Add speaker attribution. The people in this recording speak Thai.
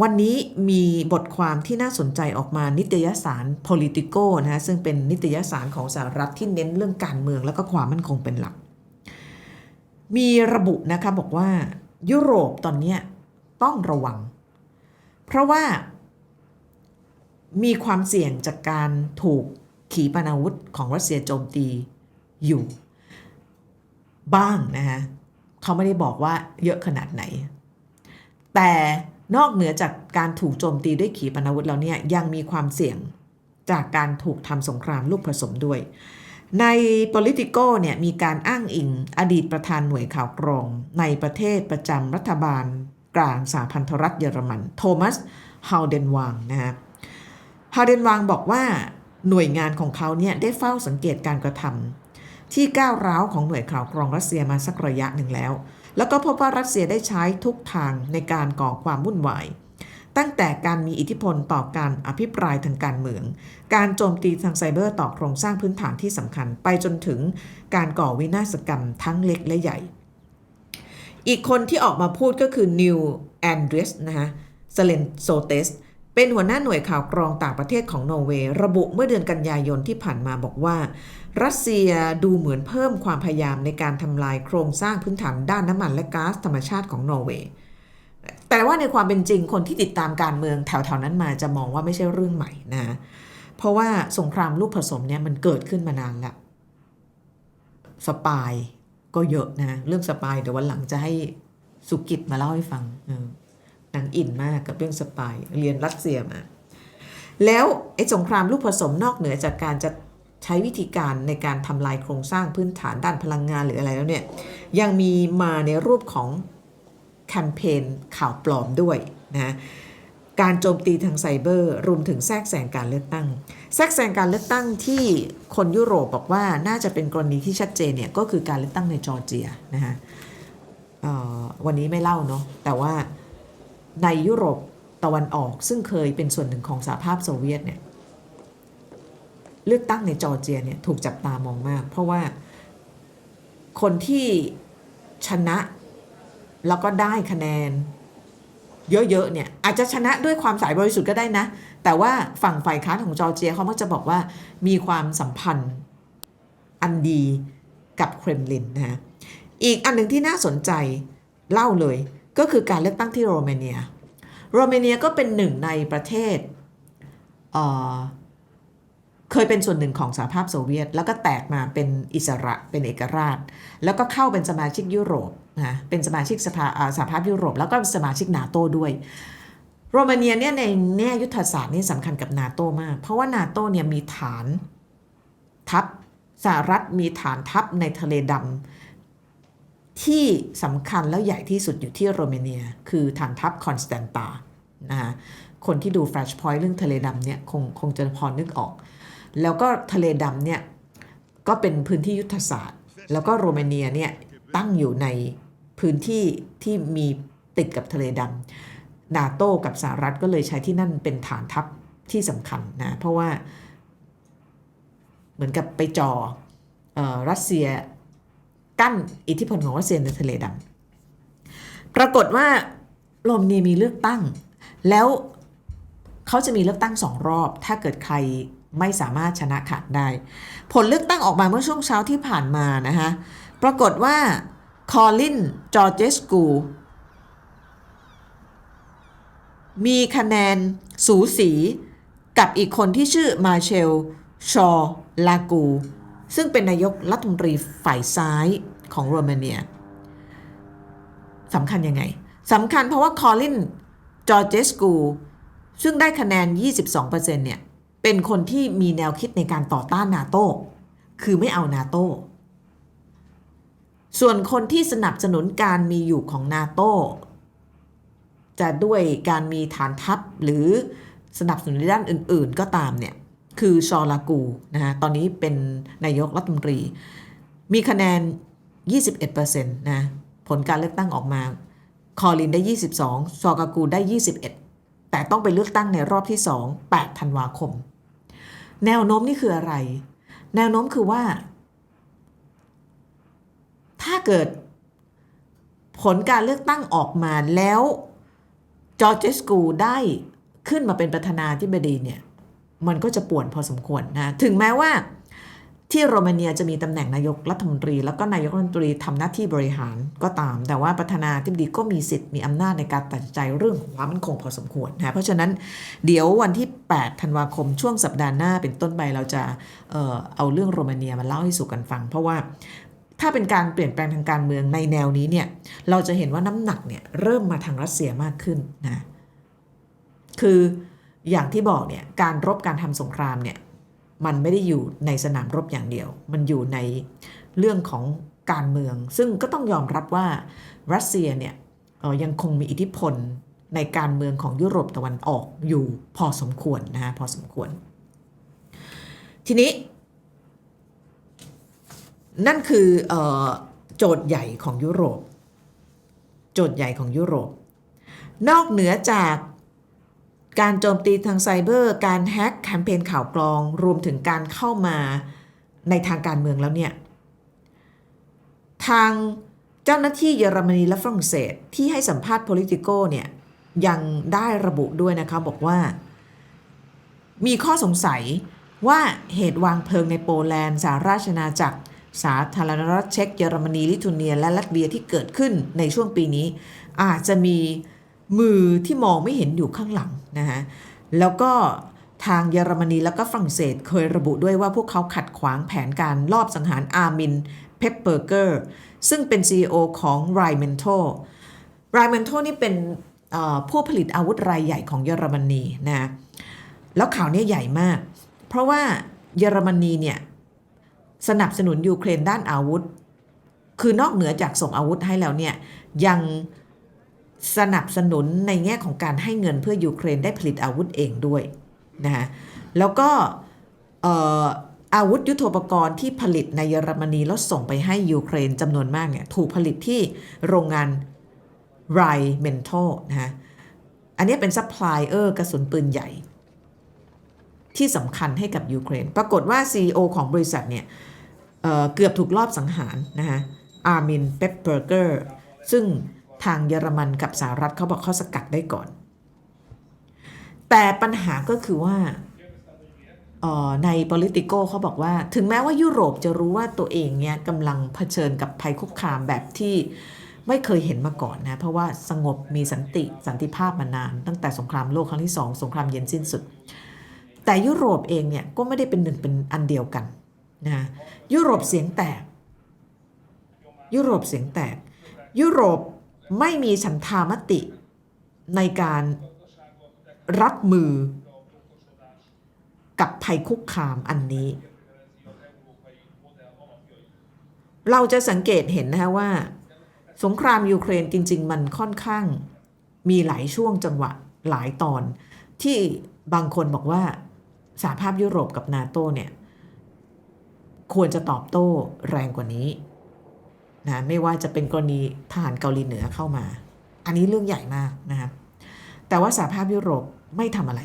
Speaker 1: วันนี้มีบทความที่น่าสนใจออกมานิตยสาร Politico นะฮะซึ่งเป็นนิตยสารของสหรัฐที่เน้นเรื่องการเมืองแล้วก็ความมั่นคงเป็นหลัก มีระบุนะคะบอกว่ายุโรปตอนนี้ต้องระวัง เพราะว่ามีความเสี่ยงจากการถูกขีปนาวุธของรัสเซียโจมตีอยู่ บ้างนะฮะเขาไม่ได้บอกว่าเยอะขนาดไหน แต่ นอกเหนือจากการถูกโจมตีด้วยขีปนาวุธแล้วเนี่ยยังมีความเสี่ยงจากการถูกทำสงครามลูกผสมด้วย ใน Politico เนี่ยมีการอ้างอิงอดีตประธานหน่วยข่าวกรอง ในประเทศประจำรัฐบาลกลางสหพันธรัฐเยอรมัน โทมัสฮาวเดนวังนะฮะฮาวเดนวังบอกว่าหน่วยงานของเขาเนี่ยได้เฝ้าสังเกตการกระทำที่ก้าวร้าวของหน่วยข่าวกรองรัสเซียมาสักระยะหนึ่งแล้ว แล้วก็พบว่ารัสเซียได้ใช้ทุกทางในการก่อความวุ่นวาย ตั้งแต่การมีอิทธิพลต่อการอภิปรายทางการเมือง การโจมตีทางไซเบอร์ต่อโครงสร้างพื้นฐานที่สำคัญ ไปจนถึงการก่อวินาศกรรมทั้งเล็กและใหญ่ อีกคนที่ออกมาพูดก็คือนิวแอนเดรสนะฮะสเลนโซเตสเป็นหัวหน้าหน่วยข่าวกรองต่างประเทศของนอร์เวย์ระบุเมื่อเดือนกันยายนที่ผ่านมาบอกว่า รัสเซียดูเหมือนเพิ่มความพยายามในการทำลายโครงสร้างพื้นฐานด้านน้ำมันและก๊าซธรรมชาติของนอร์เวย์แต่ว่าในความเป็นจริงคนที่ติดตามการเมืองแถวๆนั้นมาจะมองว่าไม่ใช่เรื่องใหม่นะ เพราะว่าสงครามลูกผสมเนี่ยมันเกิดขึ้นมานานล้วสปายก็เยอะนะ เรื่องสปายเดี๋ยววันหลังจะให้สุกิจมาเล่าให้ฟังนางอินมากกับเรื่องสปายเรียนรัสเซียมา แล้วไอ้สงครามลูกผสมนอกเหนือจากการจะ ใช้วิธีการในการทำลายโครงสร้างพื้นฐานด้านพลังงานหรืออะไรแล้วเนี่ยยังมีมาในรูปของแคมเปญข่าวปลอมด้วยนะการโจมตีทางไซเบอร์รวมถึงแทรกแซงการเลือกตั้ง แทรกแซงการเลือกตั้งที่คนยุโรปบอกว่าน่าจะเป็นกรณีที่ชัดเจนเนี่ยก็คือการเลือกตั้งในจอร์เจียนะฮะวันนี้ไม่เล่าเนาะแต่ว่าในยุโรปตะวันออกซึ่งเคยเป็นส่วนหนึ่งของสหภาพโซเวียตเนี่ย เลือกตั้งในจอร์เจียเนี่ยถูกจับตามองมาก เพราะว่าคนที่ชนะ แล้วก็ได้คะแนน เยอะๆเนี่ยอาจจะชนะด้วยความสายบริสุทธิ์ก็ได้นะ แต่ว่าฝั่งฝ่ายค้านของจอร์เจียเขามักจะบอกว่ามีความสัมพันธ์อันดีกับเครมลินนะฮะอีกอันหนึ่งที่น่าสนใจเล่าเลยก็คือการเลือกตั้งที่โรมาเนีย โรมาเนียก็เป็นหนึ่งในประเทศเเคยเป็นส่วนหนึ่งของสหภาพโซเวียต แล้วก็แตกมาเป็นอิสระเป็นเอกราช แล้วก็เข้าเป็นสมาชิกยุโรปนะเป็นสมาชิกสภาสหภาพยุโรป แล้วก็สมาชิกนาโตด้วย โรมาเนียเนี่ยในแง่ยุทธศาสตร์นี่สำคัญกับนาโตมาก เพราะว่านาโตเนี่ยมีฐานทัพสหรัฐมีฐานทัพในทะเลดำที่สำคัญแล้วใหญ่ที่สุดอยู่ที่โรมาเนีย คือฐานทัพคอนสแตนตานะคะคนที่ดู Flash Point เรื่องทะเลดำเนี่ยคงคงจะพอนึกออก แล้วก็ทะเลดำเนี่ยก็เป็นพื้นที่ยุทธศาสตร์ แล้วก็โรมาเนียเนี่ยตั้งอยู่ในพื้นที่ที่มีติดกับทะเลดำนาโต้กับสหรัฐก็เลยใช้ที่นั่นเป็นฐานทัพที่สำคัญนะเพราะว่าเหมือนกับไปจออรัสเซียกั้นอิทธิพลของรัสเซียในทะเลดำปรากฏว่าโรมเนียมีเลือกตั้ง แล้วเขาจะมีเลือกตั้งสองรอบ ถ้าเกิดใคร ไม่สามารถชนะขาดได้ ผลเลือกตั้งออกมาเมื่อช่วงเช้าที่ผ่านมานะคะปรากฏว่าคอลินจอร์เจสกูมีคะแนนสูสีกับอีกคนที่ชื่อมาเชล ชอลากู ซึ่งเป็นนายกรัฐมนตรีฝ่ายซ้ายของโรมาเนียสำคัญยังไงสำคัญเพราะว่าคอลินจอร์เจสกูซึ่งได้คะแนน 22%เนี่ย เป็นคนที่มีแนวคิดในการต่อต้านนาโต้คือไม่เอานาโต้ส่วนคนที่สนับสนุนการมีอยู่ของนาโต้จะด้วยการมีฐานทัพหรือสนับสนุนในด้านอื่น ๆ ก็ตามเนี่ย คือชอลากูนะฮะตอนนี้เป็นนายกรัฐมนตรี มีคะแนน 21%นะผลการเลือกตั้งออกมา คอลินได้ 22 ชอกากูได้ 21 แต่ต้องไปเลือกตั้งในรอบที่ 2 8 ธันวาคม แนวโน้มนี่คืออะไร แนวโน้มคือว่า ถ้าเกิดผลการเลือกตั้งออกมาแล้วจอร์เจสกูได้ขึ้นมาเป็นประธานาธิบดีเนี่ย มันก็จะป่วนพอสมควรนะ ถึงแม้ว่า ที่โรมาเนียจะมีตำแหน่งนายกรัฐมนตรี แล้วก็นายกรัฐมนตรีทำหน้าที่บริหารก็ตาม แต่ว่าประธานาธิบดีก็มีสิทธิ์มีอำนาจในการตัดสินใจเรื่องของความมั่นคงพอสมควรนะเพราะฉะนั้นเดี๋ยววันที่ 8 ธันวาคมช่วงสัปดาห์หน้าเป็นต้นไปเราจะเอ่อเอาเรื่องโรมาเนียมาเล่าให้สู่กันฟัง เพราะว่าถ้าเป็นการเปลี่ยนแปลงทางการเมืองในแนวนี้เนี่ยเราจะเห็นว่าน้ำหนักเนี่ยเริ่มมาทางรัสเซียมากขึ้นนะคืออย่างที่บอกเนี่ยการรบการทำสงครามเนี่ย มันไม่ได้อยู่ในสนามรบอย่างเดียว มันอยู่ในเรื่องของการเมือง ซึ่งก็ต้องยอมรับว่ารัสเซียเนี่ยยังคงมีอิทธิพลในการเมืองของยุโรปตะวันออกอยู่พอสมควรนะฮะพอสมควร ทีนี้ นั่นคือออโจทย์ใหญ่ของยุโรป โจทย์ใหญ่ของยุโรป นอกเหนือจาก การโจมตีทางไซเบอร์ การแฮ็กแคมเปญข่าวกรอง รวมถึงการเข้ามาในทางการเมืองแล้วเนี่ย ทางเจ้าหน้าที่เยอรมนีและฝรั่งเศสที่ให้สัมภาษณ์ Politico เนี่ยยังได้ระบุด้วยนะคะบอกว่า มีข้อสงสัยว่าเหตุวางเพลิงในโปแลนด์สหราชอาณาจักร สาธารณรัฐเช็กเยอรมนี ลิทัวเนีย และลัตเวียที่เกิดขึ้นในช่วงปีนี้ อาจจะมี มือที่มองไม่เห็นอยู่ข้างหลังนะฮะแล้วก็ทางเยอรมนีแล้วก็ฝรั่งเศสเคยระบุด้วยว่าพวกเขาขัดขวางแผนการลอบสังหารอาร์มินเพปเปอร์เกอร์ซึ่งเป็น CEO ของ r i m e n t o r i m e n t o นี่เป็นผู้ผลิตอาวุธรายใหญ่ของเยอรมนีนะแล้วข่าวนี้ใหญ่มาก เพราะว่าเยอรมนีเนี่ยสนับสนุนยูเครนด้านอาวุธ คือนอกเหนือจากส่งอาวุธให้แล้วเนี่ยยัง สนับสนุนในแง่ของการให้เงินเพื่อยูเครนได้ผลิตอาวุธเองด้วยนะฮะแล้วก็อาวุธยุโทโธปกรณ์ที่ผลิตในเยอรมนีแล้วส่งไปให้ยูเครนจำนวนมากเนี่ยถูกผลิตที่โรงงานไรเมนโทนะฮะอันนี้เป็นซัพพลายเออร์กระสุนปืนใหญ่ ที่สำคัญให้กับยูเครน ปรากฏว่า CEO ของบริษัทเนี่ยเเกือบถูกลอบสังหารนะฮะอาร์มินเปปเปอร์เกอร์ซึ่ง ทางเยอรมันกับสหรัฐเขาบอกเขาสกัดได้ก่อน แต่ปัญหาก็คือว่าใน politico เขาบอกว่า ถึงแม้ว่ายุโรปจะรู้ว่าตัวเองเนี่ยกำลังเผชิญกับภัยคุกคามแบบที่ไม่เคยเห็นมาก่อนนะ เพราะว่าสงบมีสันติสันติภาพมานาน ตั้งแต่สงครามโลกครั้งที่สองสงครามเย็นสิ้นสุด แต่ยุโรปเองเนี่ยก็ไม่ได้เป็นหนึ่งเป็นอันเดียวกันนะยุโรปเสียงแตก ยุโรปเสียงแตก ยุโรป ไม่มีฉันทามติในการรับมือกับภัยคุกคามอันนี้ เราจะสังเกตเห็นนะคะว่า สงครามยูเครนจริง ๆ มันค่อนข้างมีหลายช่วงจังหวะหลายตอน ที่บางคนบอกว่าสหภาพยุโรปกับนาโตเนี่ย ควรจะตอบโต้แรงกว่านี้ นะไม่ว่าจะเป็นกรณีทหารเกาหลีเหนือเข้ามา อันนี้เรื่องใหญ่มากนะครับแต่ว่าสหภาพยุโรปไม่ทำอะไร